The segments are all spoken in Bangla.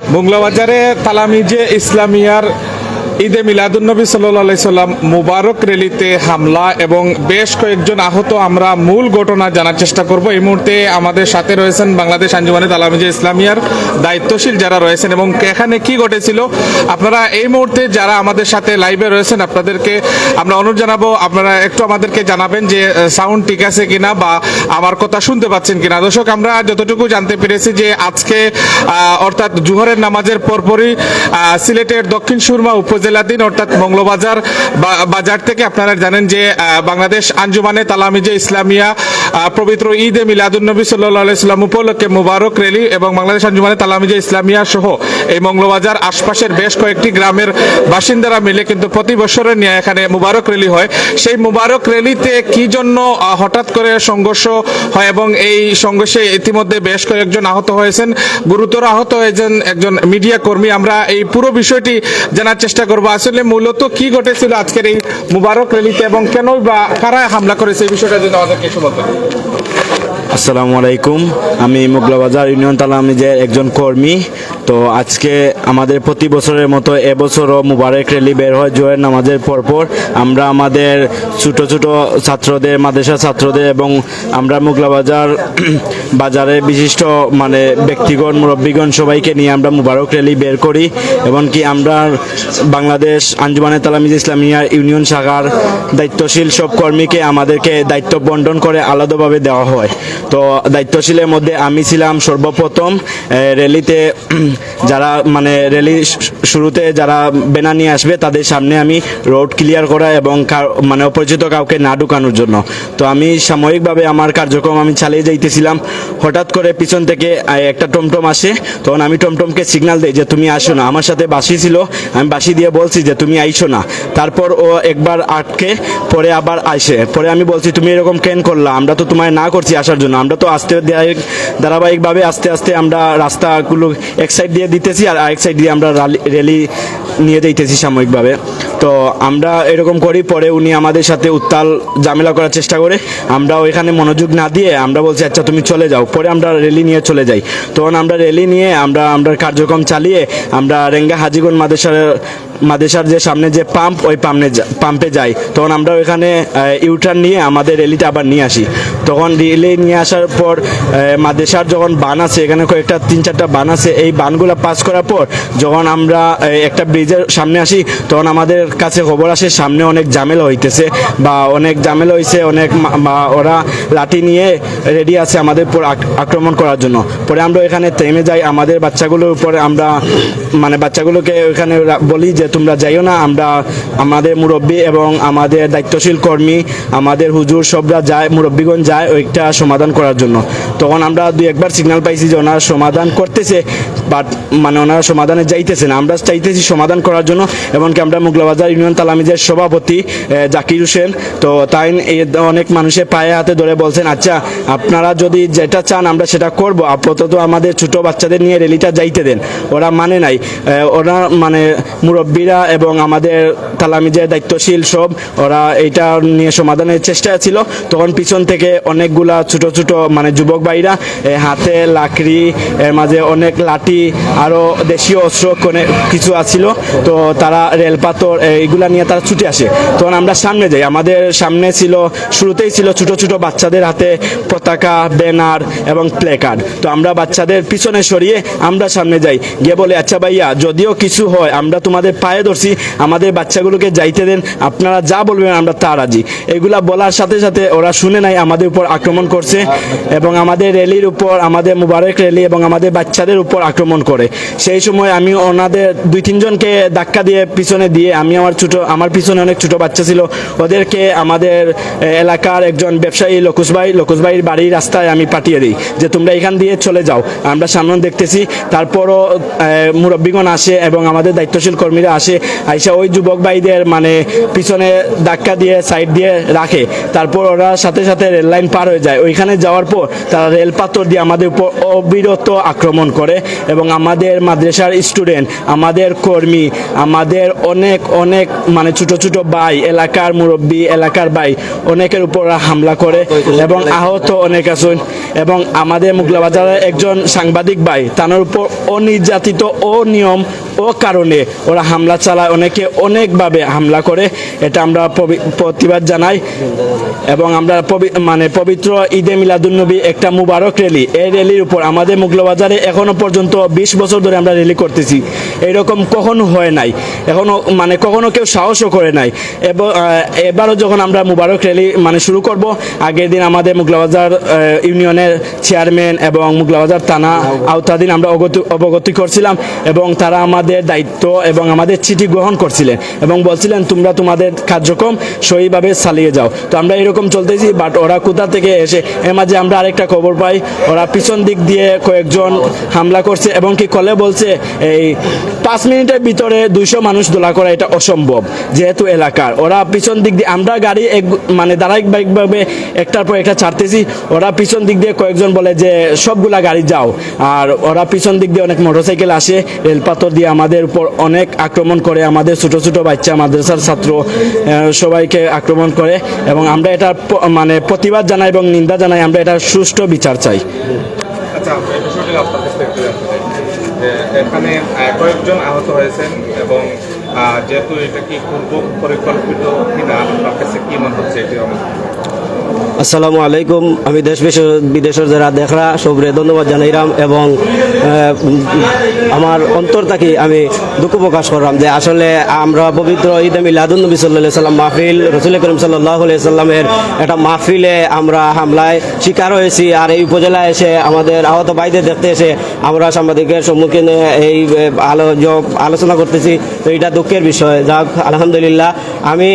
মোংলাবাজারে তালামিজে ইসলামিয়ার ঈদে মিলাদুন্নবী সাল্লাহ সাল্লাম মুবারক র্যালিতে হামলা এবং বেশ কয়েকজন আহত আমরা মূল ঘটনা জানার চেষ্টা করব। এই মুহূর্তে আমাদের সাথে রয়েছেন বাংলাদেশ আঞ্জুমানে তালামিজে ইসলামিয়ার দায়িত্বশীল যারা রয়েছেন এবং এখানে কি ঘটেছিল? আপনারা এই মুহূর্তে যারা আমাদের সাথে লাইভে রয়েছেন, আপনাদেরকে আমরা অনুরোধ জানাব, আপনারা একটু আমাদেরকে জানাবেন যে সাউন্ড ঠিক আছে কিনা বা আমার কথা শুনতে পাচ্ছেন কিনা। দর্শক, আমরা যতটুকু জানতে পেরেছি যে আজকে অর্থাৎ জুহরের নামাজের পরপরই সিলেটের দক্ষিণ সুরমা উপজেলাধীন অর্থাৎ মঙ্গলবাজার বাজার থেকে আপনারা জানেন যে বাংলাদেশ আঞ্জুমানে তালামিজে ইসলামিয়া পবিত্র ঈদে মিলাদুন্নবী সাল্লাহ ইসলাম উপলক্ষে মুবারক র্যালি এবং বাংলাদেশ আঞ্জুমানে তালামিজে ইসলামিয়া সহ এই মঙ্গলবাজার আশপাশের বেশ কয়েকটি গ্রামের বাসিন্দারা মিলে কিন্তু প্রতি বছরের নিয়ে এখানে মুবারক র্যালি হয়। সেই মুবারক র্যালিতে কি জন্য হঠাৎ করে সংঘর্ষ হয় এবং এই সংঘর্ষে ইতিমধ্যে বেশ কয়েকজন আহত হয়েছেন। গুরুতর আহত হয়েছেন একজন মিডিয়া কর্মী। আমরা এই পুরো বিষয়টি জানার চেষ্টা করব। আসলে মূলত কি ঘটেছিল আজকের এই মুবারক র্যালিতে এবং কেন বা কারা হামলা করেছে এই বিষয়টা যদি আমাদেরকে বলতেন। আসসালামু আলাইকুম। আমি মোগলাবাজার ইউনিয়ন তালামিজের একজন কর্মী। তো আজকে আমাদের প্রতি বছরের মতো এবছরও মুবারক র্যালি বের হয় জোয়ের নামাজের পরপর। আমরা আমাদের ছোট ছোট ছাত্রদের মাদ্রাসা ছাত্রদের এবং আমরা মোগলাবাজার বাজারে বিশিষ্ট মানে ব্যক্তিগণ, মুরব্বীগণ সবাইকে নিয়ে আমরা মুবারক র্যালি বের করি। এমনকি আমরা বাংলাদেশ আঞ্জুমানে তালামিজ ইসলামিয়া ইউনিয়ন শাখার দায়িত্বশীল সব কর্মীকে আমাদেরকে দায়িত্ব বন্টন করে আলাদাভাবে দেওয়া হয়। তো দায়িত্বশীলের মধ্যে আমি ছিলাম সর্বপ্রথম। র্যালিতে যারা মানে র্যালি শুরুতে যারা ব্যানার নিয়ে আসবে, তাদের সামনে আমি রোড ক্লিয়ার করা এবং মানে অপরিচিত কাউকে না ঢুকানোর জন্য। তো আমি সাময়িকভাবে আমার কার্যক্রম আমি চালিয়ে যাইতেছিলাম। হঠাৎ করে পিছন থেকে একটা টমটম আসে। তখন আমি টমটমকে সিগন্যাল দিই যে, তুমি আসো না। আমার সাথে বাসি ছিল। আমি বাসি দিয়ে বলছি যে, তুমি আইসো না। তারপর ও একবার আটকে, পরে আবার আসে। পরে আমি বলছি, তুমি এরকম কেন করলা? আমরা তো তোমায় না করছি আসার জন্য। আমরা তো আস্তে ধারাবাহিক- ধারাবাহিকভাবে আস্তে আস্তে আমরা রাস্তাগুলো এক সাইড দিয়ে দিতেছি আর আরেক সাইড দিয়ে আমরা র্যালি নিয়ে যাইতেছি সাময়িকভাবে। তো আমরা এরকম করি, পরে উনি আমাদের সাথে উত্তাল ঝামেলা করার চেষ্টা করে। আমরা ওইখানে মনোযোগ না দিয়ে আমরা বলছি আচ্ছা তুমি চলে যাও। পরে আমরা র্যালি নিয়ে চলে যাই। তখন আমরা র্যালি নিয়ে আমরা আমরা কার্যক্রম চালিয়ে আমরা রেঙ্গা হাজিগঞ্জ মাদেশার মাদেশার যে সামনে যে পাম্প ওই পাম্পে পাম্পে যাই। তখন আমরা ওইখানে ইউটার্ন নিয়ে আমাদের রেলিটা আবার নিয়ে আসি। তখন রিলে নিয়ে আসার পর মাদেশার যখন বান আছে, এখানে কয়েকটা তিন চারটা বান আছে, এই বানগুলো পাস করার পর যখন আমরা একটা ব্রিজের সামনে আসি, তখন আমাদের কাছে খবর আসে, সামনে অনেক ঝামেলা হইতেছে বা অনেক ঝামেলা হয়েছে অনেক মা- ওরা লাঠি নিয়ে রেডি আছে আমাদের উপর আক্রমণ করার জন্য। পরে আমরা এখানে থেমে যাই, আমাদের বাচ্চাগুলোর উপরে আমরা মানে বাচ্চাগুলোকে ওখানে রা- বলি যে তোমরা যাইও না, আমরা আমাদের মুরব্বী এবং আমাদের দায়িত্বশীল কর্মী, আমাদের হুজুর সবরা যায়, মুরব্বীগণ যায় ওইটা সমাধান করার জন্য। তখন আমরা দুই একবার সিগন্যাল পাইছি যে ওনার সমাধান করতেছে। বাট মানে ওনারা সমাধানে যাইতেছে না আমরা চাইতেছি সমাধান করার জন্য, এমনকি আমরা মুগলাবাজার ইউনিয়ন তালামিজের সভাপতি জাকির হোসেন। তো তাই অনেক মানুষের পায়ে হাতে ধরে বলছেন আচ্ছা আপনারা যদি যেটা চান আমরা সেটা করব। আপাতত আমাদের ছোট বাচ্চাদের নিয়ে র্যালিটা যাইতে দেন। ওরা মানে নাই। ওরা মানে মুরব্বীরা এবং আমাদের তালামিজের দায়িত্বশীল সব, ওরা এইটা নিয়ে সমাধানের চেষ্টা ছিল। তখন পিছন থেকে অনেকগুলা ছোট ছোট মানে যুবক ভাইরা হাতে লাকড়ি, এর মাঝে অনেক লাঠি আরও দেশীয় অস্ত্র কিছু আছিল, তো তারা রেল পাথর এইগুলা নিয়ে তারা ছুটে আসে। তখন আমরা সামনে যাই। আমাদের সামনে ছিল, শুরুতেই ছিল ছোট ছোট বাচ্চাদের হাতে পতাকা, ব্যানার এবং প্লে কার্ড তো আমরা বাচ্চাদের পিছনে সরিয়ে আমরা সামনে যাই। গিয়ে বলে আচ্ছা ভাইয়া, যদিও কিছু হয়, আমরা তোমাদের পায়ে ধরছি, আমাদের বাচ্চাগুলোকে যাইতে দেন, আপনারা যা বলবেন আমরা তা রাজি। এগুলা বলার সাথে সাথে ওরা শুনে নাই, আমাদের উপর আক্রমণ করছে এবং আমাদের র্যালির উপর, আমাদের মুবারক র্যালি এবং আমাদের বাচ্চাদের উপর আক্রমণ করে। সেই সময় আমি ওনাদের দুই তিনজনকে ধাক্কা দিয়ে পিছনে দিয়ে আমি আমার ছোট, আমার পিছনে অনেক ছোট বাচ্চা ছিল। ওদেরকে আমাদের এলাকার একজন ব্যবসায়ী লোকুশ ভাই ভাইয়ের বাড়ির রাস্তায় আমি পাঠিয়ে দিই যে, তোমরা এখান দিয়ে চলে যাও। আমরা সামনে দেখতেছি। তারপরও মুরব্বীগণ আসে এবং আমাদের দায়িত্বশীল কর্মীরা আসে। আইসা ওই যুবক ভাইদের মানে পিছনে ধাক্কা দিয়ে, সাইড দিয়ে রাখে। তারপর ওরা সাথে সাথে রেল লাইন পার হয়ে যায়। ওইখানে যাওয়ার পর তারা রেল পাথর দিয়ে আমাদের উপর অবিরত আক্রমণ করে এবং আমাদের মাদ্রাসার স্টুডেন্ট আমাদের কর্মী আমাদের অনেক অনেক মানে ছোট ছোট ভাই এলাকার মুরব্বী এলাকার ভাই অনেকের উপর হামলা করে এবং আহত অনেক আছেন এবং আমাদের মুগলা বাজারের একজন সাংবাদিক ভাই তার উপর অনির্যাতিত অনিয়ম ও কারণে ওরা হামলা চালায় অনেকে অনেকভাবে হামলা করে এটা আমরা প্রতিবাদ জানাই এবং আমরা মানে পবিত্র ঈদে মিলাদুন্নবী একটা মুবারক র্যালি এই র্যালির উপর আমাদের মুগলবাজারে এখনও পর্যন্ত বিশ বছর ধরে আমরা র্যালি করতেছি। এরকম কখনো হয় নাই। এখনও মানে কখনো কেউ সাহসও করে নাই। এবং এবারও যখন আমরা মুবারক র্যালি মানে শুরু করব, আগের দিন আমাদের মুগলাবাজার ইউনিয়নের চেয়ারম্যান এবং মুগলাবাজার থানা আওতাধীন আমরা অবগতি করছিলাম এবং তারা আমাদের দায়িত্ব এবং আমাদের চিঠি গ্রহণ করছিলেন এবং বলছিলেন, তোমরা তোমাদের কার্যক্রম সহিভাবে চালিয়ে যাও। তো আমরা এরকম চলতেছি বাট ওরা কোথা থেকে এসে, এর মাঝে আমরা আরেকটা খবর পাই। ওরা পিছন দিক দিয়ে কয়েকজন হামলা করছে এবং কি কলে বলছে, এই পাঁচ মিনিটের ভিতরে দুইশো মানুষ দোলা করা এটা অসম্ভব, যেহেতু এলাকার। ওরা পিছন দিক দিয়ে, আমরা গাড়ি এক মানে ধারাবাহিকভাবে একটার পর একটা ছাড়তেছি, ওরা পিছন দিক দিয়ে কয়েকজন বলে যে, সবগুলা গাড়ি যাও। আর ওরা পিছন দিক দিয়ে অনেক মোটরসাইকেল আসে, রেলপাথর দিয়ে আমাদের উপর অনেক আক্রমণ করে, আমাদের ছোট ছোট বাচ্চা, মাদ্রাসার ছাত্র সবাইকে আক্রমণ করে, এবং আমরা এটা মানে প্রতিবাদ জানাই এবং নিন্দা জানাই, আমরা এটা সুষ্ঠু বিচার চাই। আচ্ছা এখানে কয়েকজন আহত হয়েছেন এবং যেহেতু এটা কি পূর্ব পরিকল্পিত কিনা, আপনার কাছে কি মনে হচ্ছে এটি আমার আসসালামু আলাইকুম। আমি দেশ বিদেশের যারা দেখরা, সবরে ধন্যবাদ জানাইলাম এবং আমার অন্তর থাকি আমি দুঃখ প্রকাশ করলাম যে আসলে আমরা পবিত্র ঈদ মিলাদুল নবী সাল্লাহ সাল্লাম মাহফিল, রসুল করিম সাল্লাহ সাল্লামের একটা মাহফিলে আমরা হামলায় শিকার হয়েছি আর এই উপজেলায় এসে আমাদের আহত ভাইদের দেখতে এসে আমরা সাংবাদিকের সম্মুখীনে এই আলোচনা করতেছি, তো এটা দুঃখের বিষয়। যাক, আলহামদুলিল্লাহ। আমি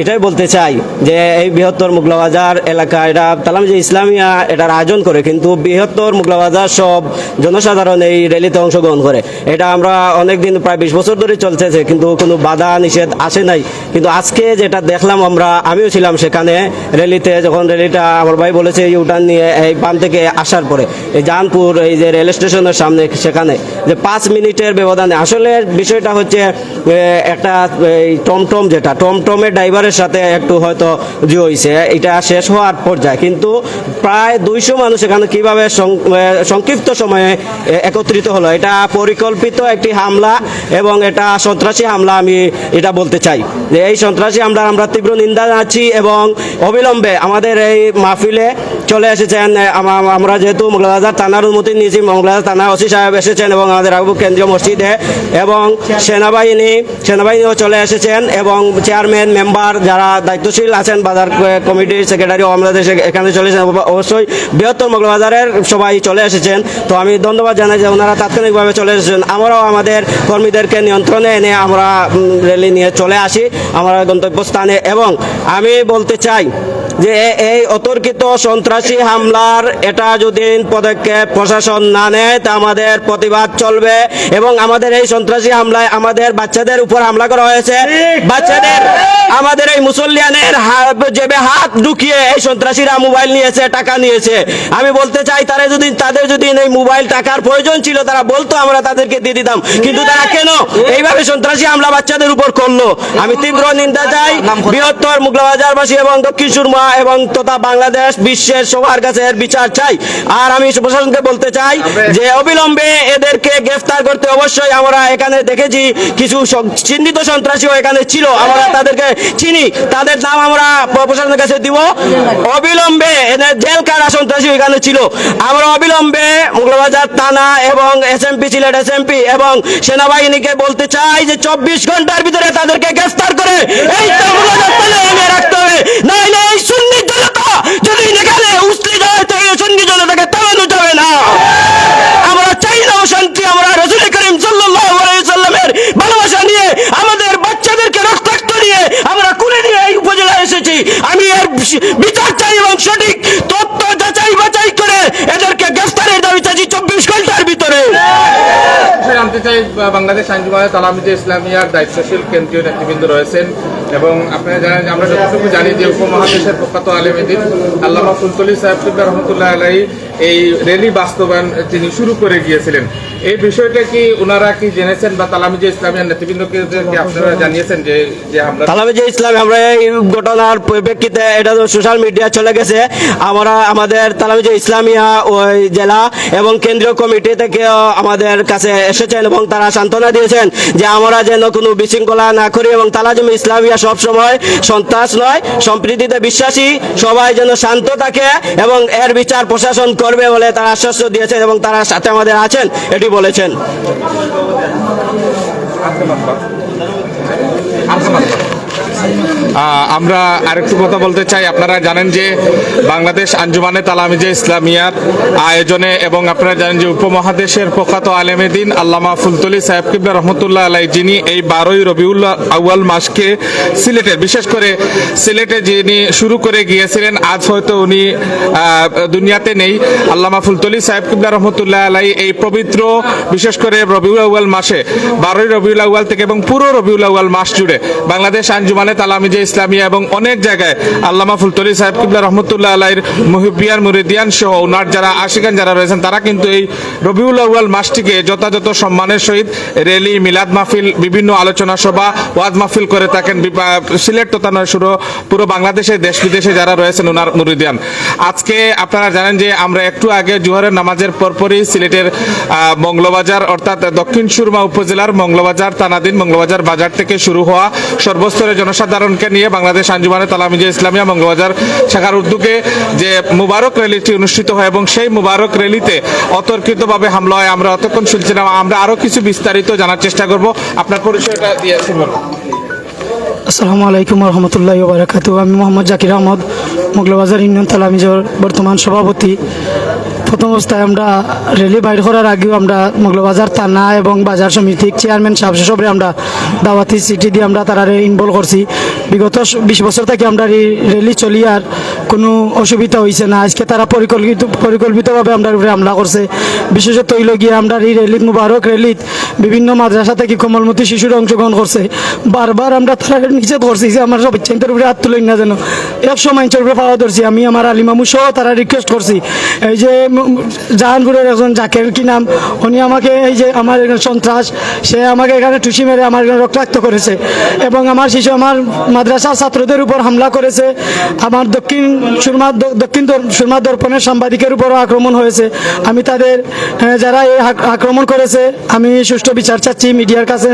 এটাই বলতে চাই যে এই বৃহত্তর মুগলাবাজার এলাকা এটা তালাম যে ইসলামিয়া এটার আয়োজন করে, কিন্তু বৃহত্তর মুগলাবাজার সব জনসাধারণ এই র্যালিতে অংশগ্রহণ করে। এটা আমরা অনেক দিন প্রায় বিশ বছর ধরে চলতেছে, কিন্তু কোনো বাধা নিষেধ আসে নাই। কিন্তু আজকে যেটা দেখলাম আমরা, আমিও ছিলাম সেখানে র্যালিতে, যখন র্যালিটা আমার ভাই বলেছে ইউটার্ন নিয়ে এই পান থেকে আসার পরে, এই জাহানপুর এই যে রেল স্টেশনের সামনে সেখানে, যে পাঁচ মিনিটের ব্যবধানে, আসলে বিষয়টা হচ্ছে একটা, এই টমটম যেটা, টমটমের ড্রাইভারের সাথে একটু হয়তো জি হয়েছে এটা শেষ হওয়ার পর্যায়ে। কিন্তু প্রায় দুইশো মানুষ এখানে কীভাবে সংক্ষিপ্ত সময়ে একত্রিত হলো, এটা পরিকল্পিত একটি হামলা এবং এটা সন্ত্রাসী হামলা আমি এটা বলতে চাই। যে এই সন্ত্রাসী হামলার আমরা তীব্র নিন্দা জানাচ্ছি এবং অবিলম্বে আমাদের এই মাহফিলে চলে এসেছেন আমরা যেহেতু মোগলাবাজার থানার অনুমতি নিয়েছি মোগলাবাজার থানা ওসি সাহেব এসেছেন এবং আমাদের আবু কেন্দ্রীয় মসজিদে এবং সেনাবাহিনী, সেনাবাহিনীও চলে এসেছেন এবং চেয়ারম্যান, মেম্বার যারা দায়িত্বশীল আছেন বাজার কমিটির সেক্রেটারি আমাদের এখানে চলে এসেছেন অবশ্যই বৃহত্তর মোগলবাজারের সবাই চলে এসেছেন। তো আমি ধন্যবাদ জানাই যে ওনারা তাৎক্ষণিকভাবে চলে এসেছেন। আমরাও আমাদের কর্মীদেরকে নিয়ন্ত্রণে এনে আমরা র্যালি নিয়ে চলে আসি, আমরা গন্তব্যস্থানে। এবং আমি বলতে চাই যে এই অতর্কিত সন্ত্রাসী হামলার এটা যদি পদক্ষেপ প্রশাসন না নেয়, তা আমাদের প্রতিবাদ চলবে। এবং আমাদের এই সন্ত্রাসী হামলায় আমাদের বাচ্চাদের উপর হামলা করা হয়েছে। বাচ্চাদের, আমাদের এই মুসল্লিয়ানের জেবে হাত ঢুকিয়ে এই সন্ত্রাসীরা মোবাইল নিয়েছে, টাকা নিয়েছে। আমি বলতে চাই, তারা যদি, তাদের যদি এই মোবাইল টাকার প্রয়োজন ছিল, তারা বলতো, আমরা তাদেরকে দিয়ে দিতাম। কিন্তু তারা কেন এইভাবে সন্ত্রাসী হামলা বাচ্চাদের উপর করল? আমি তীব্র নিন্দা চাই বৃহত্তর মুগলাবাজারবাসী এবং দক্ষিণ সুরমা এবং তথা বাংলাদেশ বিশ্বের সবার কাছে এর বিচার চাই। আর আমি প্রশাসনকে বলতে চাই যে অবিলম্বে এদেরকে গ্রেফতার করতে অবশ্যই আমরা এখানে দেখেছি কিছু চিহ্নিত সন্ত্রাসীও এখানে ছিল। আমরা তাদেরকে চিনি। তাদের নাম আমরা প্রশাসনের কাছে দিব। অবিলম্বে এদের জেল কারা সন্ত্রাসী এখানে ছিল। আমরা অবিলম্বে মুগলবাজার থানা এবং এসএমপি সিলেট এসএমপি এবং সেনাবাহিনীকে বলতে চাই যে চব্বিশ ঘণ্টার ভিতরে তাদেরকে গ্রেফতার করে এই রাখতে হবে। নাইলে এই সুন্নি জনতা যদি এখানে উসলি যায় তো এই সুন্নি জনতাকে থামানো যাবে না। আমরা চাই না শান্তি আমরা রসুল করিম সাল্লামের ভালোবাসা নিয়ে, আমাদের বাচ্চাদেরকে রক্তাক্ত নিয়ে আমরা কুলে নিয়ে এই উপজেলায় এসেছি। আমি এর বিচার চাই এবং সঠিক তথ্য যাচাই বাছাই করে এদেরকে গ্রেফতারের দাবি চাইছি চব্বিশ ঘণ্টার ভিতরে। জানতে চাই, বাংলাদেশ আঞ্জুমানে তালামিজে ইসলামিয়ার দায়িত্বশীল কেন্দ্রীয় নেতৃবৃন্দ রয়েছেন। এবং আপনারা জানেন আমরা যতটুকু জানি যে উপমহাদেশের প্রখ্যাত আলেমেদিন আল্লামা ফুলতলি সাহেব সুব্বা রহমতুল্লাহ আলাই এই র্যালি বাস্তবায়ন তিনি শুরু করে গিয়েছিলেন। এই বিষয়টা কি ওনারা কি জেনেছেন বা তালামিজে ইসলামিয়ার নেতৃবৃন্দকে আপনারা জানিয়েছেন যে যে হামলা তালাবে ইসলাম, আমরা এই ঘটনার পরিপ্রেক্ষিতে এটা তো সোশ্যাল মিডিয়া চলে গেছে। আমরা, আমাদের তালাবে যে ইসলামিয়া ওই জেলা এবং কেন্দ্রীয় কমিটি থেকে আমাদের কাছে এসেছেন এবং তারা সান্ত্বনা দিয়েছেন যে আমরা যেন কোনো বিশৃঙ্খলা না করি এবং তালাজম ইসলামিয়া সবসময় সন্ত্রাস নয়, সম্প্রীতিতে বিশ্বাসী, সবাই যেন শান্ত থাকে এবং এর বিচার প্রশাসন করবে বলে তারা আশ্বাস দিয়েছেন এবং তারা সাথে আমাদের আছেন, এটি বলেছেন। আমরা আরেকটু কথা বলতে চাই। আপনারা জানেন যে বাংলাদেশ আঞ্জুমানে তালামিজে ইসলামিয়ার আয়োজনে এবং আপনারা জানেন যে উপমহাদেশের প্রখ্যাত আলেমেদিন আল্লামা ফুলতলি সাহেব কিবলা রহমতুল্লাহ আলাই যিনি এই বারোই রবিউল আউয়াল মাসকে সিলেটের বিশেষ করে সিলেটে যিনি শুরু করে গিয়েছিলেন, আজ হয়তো উনি দুনিয়াতে নেই। আল্লামা ফুলতলি সাহেব কিবলা রহমতুল্লাহ আলাই এই পবিত্র, বিশেষ করে রবিউল আউয়াল মাসে, বারোই রবিউল আউয়াল থেকে এবং পুরো রবিউল আউয়াল মাস জুড়ে বাংলাদেশ আঞ্জুমানে তালামিজে ইসলামিয়া এবং অনেক জায়গায় আল্লামা ফুলতলি সাহেব কিবলা রহমতুল্লাহ আলাইর মুহিবিয়ান মুরিদিয়ান সহ ওনার যারা আশিকান যারা রয়েছেন, তারা কিন্তু এই রবিউল আউয়াল মাসটিকে যথাযথ সম্মানের সহিত র্যালি মিলাদ মাহফিল, বিভিন্ন আলোচনা সভা, ওয়াজ মাহফিল করে থাকেন। সিলেট তথা নয় শুধু পুরো বাংলাদেশে দেশ বিদেশে যারা রয়েছেন ওনার মুরিদিয়ান। আজকে আপনারা জানেন যে আমরা একটু আগে জোহরের নামাজের পরপরই সিলেটের মঙ্গলবাজার অর্থাৎ দক্ষিণ সুরমা উপজেলার মঙ্গলবাজার তানাদিন মঙ্গলবাজার বাজার থেকে শুরু হওয়া সর্বস্তরের জনসাধারণকে নিয়ে বাংলাদেশ আঞ্জুমানে তালামিজে ইসলামিয়া মংলবাজার শাখার উদ্যোগে যে মুবারক র্যালিটি অনুষ্ঠিত হয় এবং সেই মুবারক র্যালিতে অতর্কিতভাবে হামলা হয়। আমরা অতক্ষণ শুনছিলাম আমরা আরও কিছু বিস্তারিত জানার চেষ্টা করব। আপনার পরিচয়টা দিয়েছেন আসসালামু আলাইকুম রহমতুল্লাহ বারাকাত আমি মোহাম্মদ জাকির আহমদ, মোগলবাজার ইউনিয়ন তালামিজর বর্তমান সভাপতি। প্রথম অবস্থায় আমরা রেলি বাইর করার আগেও আমরা মগলবাজার থানা এবং বাজার সমিতির চেয়ারম্যান সাহেব সবরে আমরা দাওয়াতি চিঠি দিয়ে আমরা তারা ইনভলভ করছি। বিগত বিশ বছর থেকে আমরা রেলি চলি আর কোনো অসুবিধা হয়েছে না। আজকে তারা পরিকল্পিত, পরিকল্পিতভাবে আমরা উপরে হামলা করছে। বিশেষত হইল গিয়ে আমরা এই র্যালিত মুবারক র্যালিত বিভিন্ন মাদ্রাসা থেকে কোমলমতি শিশুরা অংশগ্রহণ করছে। বারবার আমরা তারা নিষেধ করছি যে আমার সব ইচ্ছেন্তের উপরে হাত তুলেন না যেন। একশো মাইন্সের উপরে পাওয়া ধরছি। আমি আমার আলিমামু সহ তারা রিকোয়েস্ট করছি। এই যে জাহানপুরের একজন জাকের কি নাম, উনি আমাকে এই যে আমার একজন সন্ত্রাস, সে আমাকে এখানে টুসি মেরে আমার এখানে রক্তাক্ত করেছে। এবং আমার শিশু, আমার মাদ্রাসার ছাত্রদের উপর হামলা করেছে। আমার দক্ষিণ দক্ষিণ সুরমা দর্পণের সাংবাদিকের উপরও আক্রমণ হয়েছে। আমি তাদের আহ, যারা এই আক্রমণ করেছে আমি সুষ্ঠু বিচার চাচ্ছি মিডিয়ার কাছে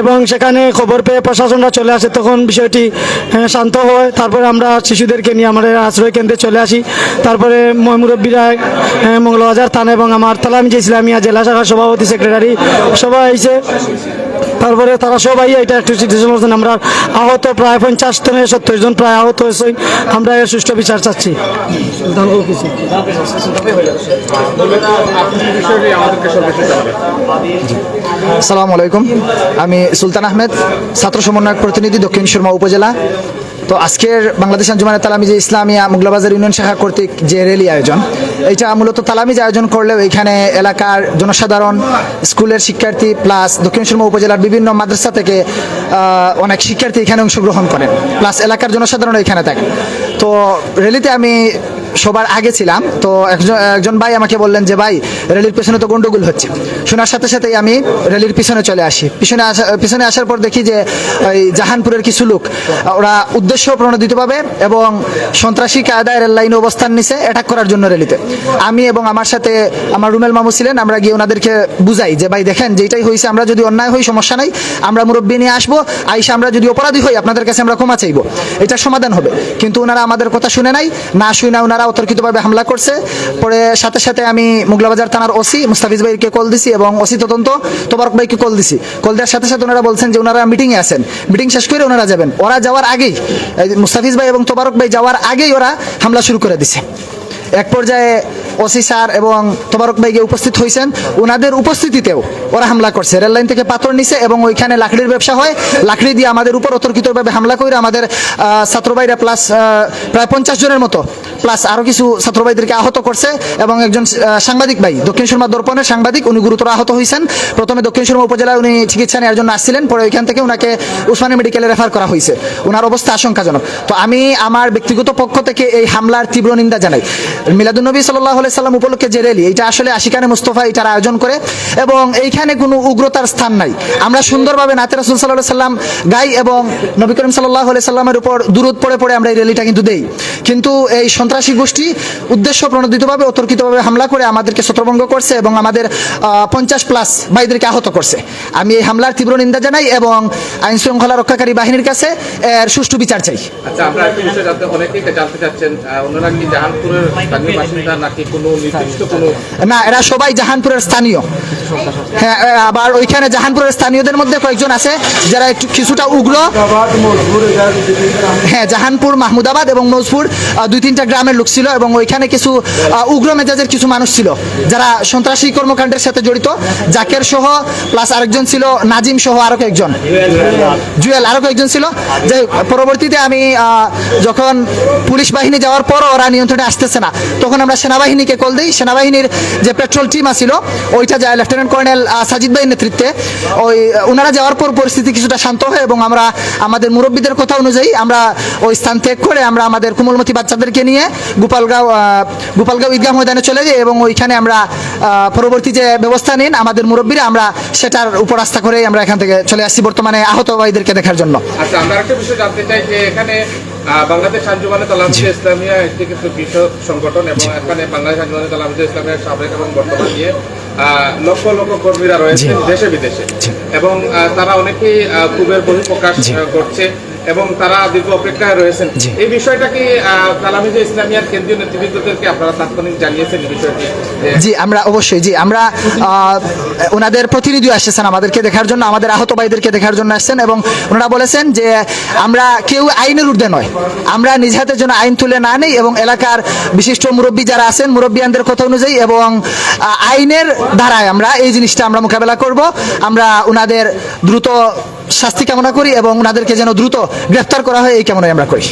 এবং সেখানে খবর পেয়ে প্রশাসনরা চলে আসে। তখন বিষয়টি শান্ত হয়। তারপরে আমরা শিশুদেরকে নিয়ে আমাদের আশ্রয় কেন্দ্রে চলে আসি। তারপরে মুরব্বীরা মঙ্গলবাজার থানা এবং আমার তালামিজ ইসলামিয়া জেলা শাখার সভাপতি সেক্রেটারি সবাই আইছে তারপরে তারা সবাই এটা একটু সিটিজেন করছেন আমরা আহত, প্রায় পঞ্চাশ থেকে সত্তর জন প্রায় আহত হয়েছে। আমরা এর সুষ্ঠু বিচার চাচ্ছি। আসসালামু আলাইকুম। আমি সুলতান আহমেদ, ছাত্র সমন্বয়ক প্রতিনিধি দক্ষিণ সুরমা উপজেলা। তো আজকের বাংলাদেশ আঞ্জুমানে তালামিজ ইসলামিয়া মুগলাবাজার ইউনিয়ন শাখা কর্তৃক যে র্যালি আয়োজন এটা মূলত তালামিজ আয়োজন করলেও এখানে এলাকার জনসাধারণ, স্কুলের শিক্ষার্থী প্লাস দক্ষিণ সুরমা উপজেলার বিভিন্ন মাদ্রাসা থেকে অনেক শিক্ষার্থী এখানে অংশগ্রহণ করেন। প্লাস এলাকার জনসাধারণ এখানে থাকে তো র্যালিতে আমি সবার আগে ছিলাম, তো একজন একজন ভাই আমাকে বললেন যে, ভাই রেলির পেছনে তো গন্ডগোল হচ্ছে। শোনার সাথে সাথেই আমি রেলির পিছনে চলে আসি। পিছনে আসা পিছনে আসার পর দেখি যে, ওই জাহানপুরের কিছু লোক, ওরা উদ্দেশ্য প্রণোদিতভাবে এবং সন্ত্রাসী কায়দায় রেল লাইনে অবস্থান নিছে অ্যাটাক করার জন্য রেলিতে আমি এবং আমার সাথে আমার রুমেল মামু ছিলেন, আমরা গিয়ে ওনাদেরকে বুঝাই যে, ভাই, দেখেন যেটাই হয়েছে আমরা যদি অন্যায় হই, সমস্যা নাই। আমরা মুরব্বী নিয়ে আসব, আইসা আমরা যদি অপরাধী হই, আপনাদের কাছে আমরা ক্ষমা চাইব। এটা সমাধান হবে। কিন্তু ওনারা আমাদের কথা শুনে নাই, না শুনে ওনারা অতর্কিতভাবে হামলা করছে। পরে সাথে সাথে আমি মুগলাবাজার থানার ওসি মুস্তাফিজ ভাইকে কল দিছি এবং ওসি তদন্ত তোবারক ভাইকে কল দিছি। কল দেওয়ার সাথে সাথে ওনারা বলছেন যে ওনারা মিটিংয়ে আছেন। মিটিং শেষ করে ওনারা যাবেন। ওরা যাওয়ার আগেই মুস্তাফিজ ভাই এবং তোবারক ভাই যাওয়ার আগেই ওরা হামলা শুরু করে দিছে। এক পর্যায়ে ওসি স্যার এবং তোবারক ভাই গিয়ে উপস্থিত হয়েছেন ওনাদের উপস্থিতিতেও ওরা হামলা করছে। রেল লাইন থেকে পাথর নিছে এবং ওইখানে লাকড়ির ব্যবসা হয়। লাকড়ি দিয়ে আমাদের উপর অতর্কিতভাবে হামলা করে আমাদের ছাত্র ভাইরা প্লাস প্রায় পঞ্চাশ জনের মতো প্লাস আরও কিছু ছাত্র ভাইদেরকে আহত করছে এবং একজন সাংবাদিক ভাই, দক্ষিণ সুরমা দর্পণের সাংবাদিক, উনি গুরুতর আহত হয়েছেন। প্রথমে দক্ষিণ সুরমা উপজেলায় উনি চিকিৎসা নেওয়ার জন্য আসছিলেন, পরে ওইখান থেকে ওনাকে উসমানী মেডিকেলে রেফার করা হয়েছে। ওনার অবস্থা আশঙ্কাজনক। তো আমি আমার ব্যক্তিগত পক্ষ থেকে এই হামলার তীব্র নিন্দা জানাই। মিলাদুন্নবী সাল্লাহ সাল্লাম উপলক্ষে যে র্যালি, এটা আসলে আশিকানে মুস্তফা এটার আয়োজন করে, এবং এইখানে কোনো উগ্রতার স্থান নাই। আমরা সুন্দরভাবে নাতে রাসুল সাল্লাহ সাল্লাম গাই এবং নবী করিম সাল্লাহ সাল্লামের উপর দূরত পড়ে পড়ে আমরা এই র্যালিটা কিন্তু দেই। কিন্তু এই সন্ত্রাসী গোষ্ঠী উদ্দেশ্য প্রণোদিতভাবে অতর্কিতভাবে হামলা করে আমাদেরকে ছত্রভঙ্গ করছে এবং আমাদের পঞ্চাশ প্লাস ভাইদেরকে আহত করছে। আমি এই হামলার তীব্র নিন্দা জানাই এবং আইন শৃঙ্খলা রক্ষাকারী বাহিনীর কাছে এর সুষ্ঠু বিচার চাই। আচ্ছা আমরা একটা বিষয় জানতে অনেকেই জানতে চাচ্ছেন ওনারা কি জাহানপুরের স্থানীয় বাসিন্দা নাকি কোনো নির্দিষ্ট কোনো না এরা সবাই জাহানপুরের স্থানীয়। হ্যাঁ আবার ওইখানে জাহানপুরের স্থানীয়দের মধ্যে কয়েকজন আছে যারা একটু কিছুটা উগ্র। হ্যাঁ জাহানপুর মাহমুদাবাদ এবং মৌজপুর দুই তিনটা গ্রামের লোক ছিল এবং ওইখানে কিছু উগ্র মেজাজের কিছু মানুষ ছিল যারা সন্ত্রাসী কর্মকাণ্ডের সাথে জড়িত। জাকের সহ প্লাস আরেকজন ছিল, নাজিম সহ আরও কয়েকজন। জুয়েল আরও কয়েকজন ছিল। যে পরবর্তীতে আমি যখন পুলিশ বাহিনী যাওয়ার পর ওরা নিয়ন্ত্রণে আসতেছে না, তখন আমরা সেনাবাহিনীকে কল দিই। সেনাবাহিনীর যে পেট্রোল টিম আছিল, ওইটা যায় লেফটেন্যান্ট কর্নেল সাজিদ ভাইয়ের নেতৃত্বে। ওই ওনারা যাওয়ার পর পরিস্থিতি কিছুটা শান্ত হয় এবং আমরা আমাদের মুরব্বীদের কথা অনুযায়ী আমরা ওই স্থান ত্যাগ করে আমরা আমাদের কোমলমতি বাচ্চাদেরকে নিয়ে গোপালগাঁও গোপালগাঁও ঈদগাহ ময়দানে চলে যাই এবং ওইখানে আমরা পরবর্তী যে ব্যবস্থা নিন আমাদের মুরব্বীরা আমরা সেটার উপর আস্থা করে আমরা এখান থেকে চলে আসছি বর্তমানে আহত ভাইদেরকে দেখার জন্য। আচ্ছা আমরা একটা বিষয় জানতে চাই যে এখানে বাংলাদেশ আঞ্জুমানে তালামিজে ইসলামিয়া একটি কিন্তু বিশ্ব সংগঠন এবং এখানে বাংলাদেশ আঞ্জুমানে তালামিজে ইসলামিয়ার সাবেক এবং বর্তমান নিয়ে আহ, লক্ষ লক্ষ কর্মীরা রয়েছেন দেশে বিদেশে। এবং তারা অনেকেই ক্ষোভের বহিঃপ্রকাশ করছে। এবং তারা দীর্ঘ অপেক্ষায় রয়েছেন। এই বিষয়টা কি আহ, তালামিজে ইসলামিয়ার কেন্দ্রীয় নেতৃবৃন্দদেরকে আপনারা তাৎক্ষণিক জানিয়েছেন এই বিষয়টি? জি আমরা অবশ্যই জি আমরা ওনাদের প্রতিনিধি আসছেন আমাদেরকে দেখার জন্য আমাদের আহত ভাইদেরকে দেখার জন্য আসছেন এবং ওনারা বলেছেন যে আমরা কেউ আইনের ঊর্ধ্বে নয়। আমরা নিজ হাতের জন্য আইন তুলে না নেই এবং এলাকার বিশিষ্ট মুরব্বী যারা আছেন মুরব্বিয়ানদের কথা অনুযায়ী এবং আইনের ধারায় আমরা এই জিনিসটা আমরা মোকাবেলা করব। আমরা ওনাদের দ্রুত শাস্তি কামনা করি এবং ওনাদেরকে যেন দ্রুত গ্রেফতার করা হয় এই কেমন আমরা করি।